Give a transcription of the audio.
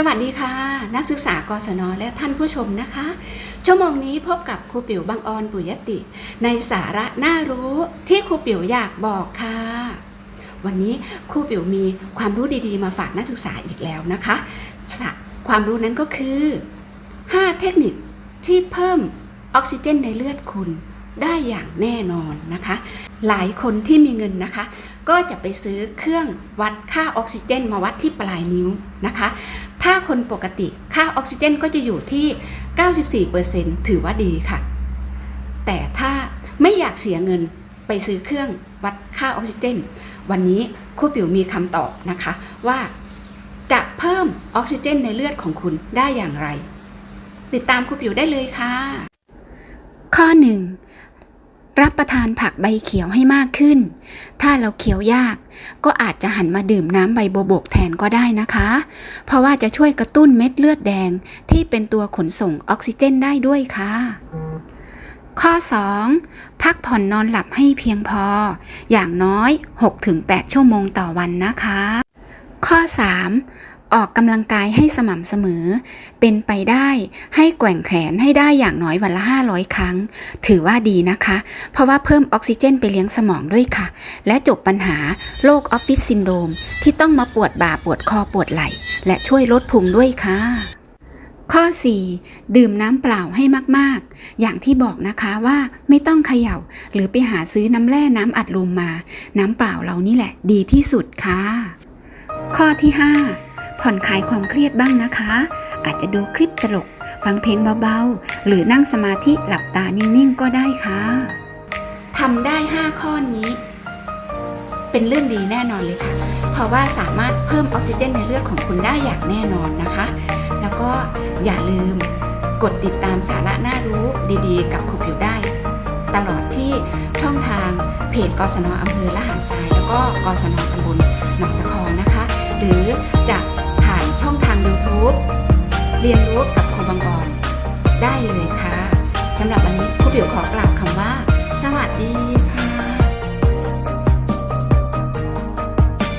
สวัสดีค่ะ นักศึกษากศนและท่านผู้ชมนะคะ ชั่วโมงนี้พบกับครูปิ๋วบางออนปุยติ ในสาระน่ารู้ที่ครูปิ๋วอยากบอกค่ะ วันนี้ครูปิ๋วมีความรู้ดีๆ มาฝากนักศึกษาอีกแล้วนะคะสะความรู้นั้นก็คือ 5 เทคนิคที่เพิ่มออกซิเจนในเลือดคุณได้อย่างแน่นอนนะคะ หลายคนที่มีเงินนะคะ ก็จะไปซื้อเครื่องวัดค่าออกซิเจน มาวัดที่ปลายนิ้วนะคะ ถ้าคนปกติค่าออกซิเจนก็จะอยู่ที่ 94%ถือว่าดีค่ะ แต่ถ้าไม่อยากเสียเงินไปซื้อเครื่องวัดค่าออกซิเจน วันนี้ครูปิ๋วมีคำตอบนะคะว่าจะเพิ่มออกซิเจนในเลือดของคุณได้อย่างไร ติดตามครูปิ๋วได้เลยค่ะ ข้อ 1. รับประทานผักใบเขียวให้มากขึ้น ถ้าเราเคี้ยวยาก ก็อาจจะหันมาดื่มน้ำใบโบบกแทนก็ได้นะคะ เพราะว่าจะช่วยกระตุ้นเม็ดเลือดแดงที่เป็นตัวขนส่งออกซิเจนได้ด้วยค่ะข้อ 2. พักผ่อนนอนหลับให้เพียงพอ อย่างน้อย 6-8 ชั่วโมงต่อวันนะคะ ข้อ 3. ออกกำลังกายให้สม่ำเสมอ เป็นไปได้ให้แกว่งแขนให้ได้อย่างน้อยวันละ 500 ครั้ง ถือว่าดีนะคะ เพราะว่าเพิ่มออกซิเจนไปเลี้ยงสมองด้วยค่ะ และจบปัญหาโรคออฟฟิศซินโดรมที่ต้องมาปวดบ่าปวดคอปวดไหล่ และช่วยลดพุงด้วยค่ะข้อ 4. ดื่มน้ำเปล่าให้มาก ๆ อย่างที่บอกนะคะว่าไม่ต้องเขย่า หรือไปหาซื้อน้ำแร่น้ำอัดลมมา น้ำเปล่าเรานี่แหละ ดีที่สุดค่ะ ข้อที่ 5 ผ่อนคลายความเครียดบ้างนะคะ อาจจะดูคลิปตลก ฟังเพลงเบาๆ หรือนั่งสมาธิหลับตานิ่งๆ ก็ได้ค่ะทำได้ 5 ข้อนี้ เป็นเรื่องดีแน่นอนเลยค่ะ เพราะว่าสามารถเพิ่มออกซิเจนในเลือดของคุณได้อย่างแน่นอนนะคะ แล้วก็อย่าลืมกดติดตามสาระน่ารู้ดีๆ กับครูผิวได้ ตลอดที่ช่องทางเพจกศนอำเภอละหารทราย แล้วก็กศนตำบลหนองตะคอนะคะ เรียนรู้กับครูบางบอนได้เลยค่ะสำหรับวันนี้ครูผิวขอกล่าวคำว่า สวัสดีค่ะ